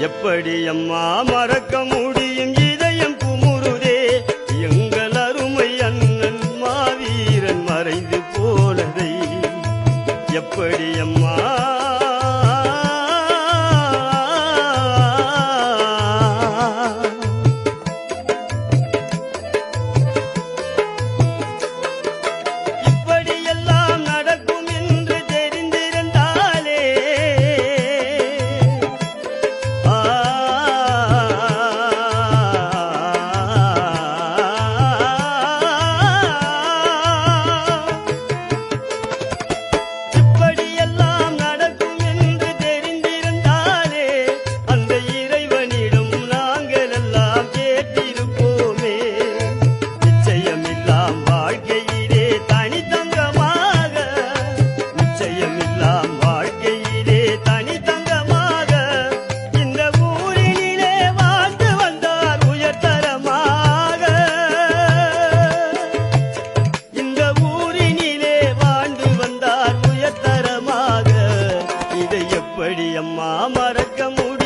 எப்படி அம்மா மறக்க முடியும் இதயம் குமுருதே எங்கள் அருமை அண்ணன் மாவீரன் மறைந்து போனதை. எப்படி அம்மா நிச்சயமில்லாம் வாழ்க்கையிலே தனி தங்கமாக இந்த ஊரிலே வாழ்ந்து வந்தார் உயர்தரமாக இந்த ஊரினிலே வாழ்ந்து வந்தார் உயர்தரமாக இதை எப்படி அம்மா மறக்க முடியும்?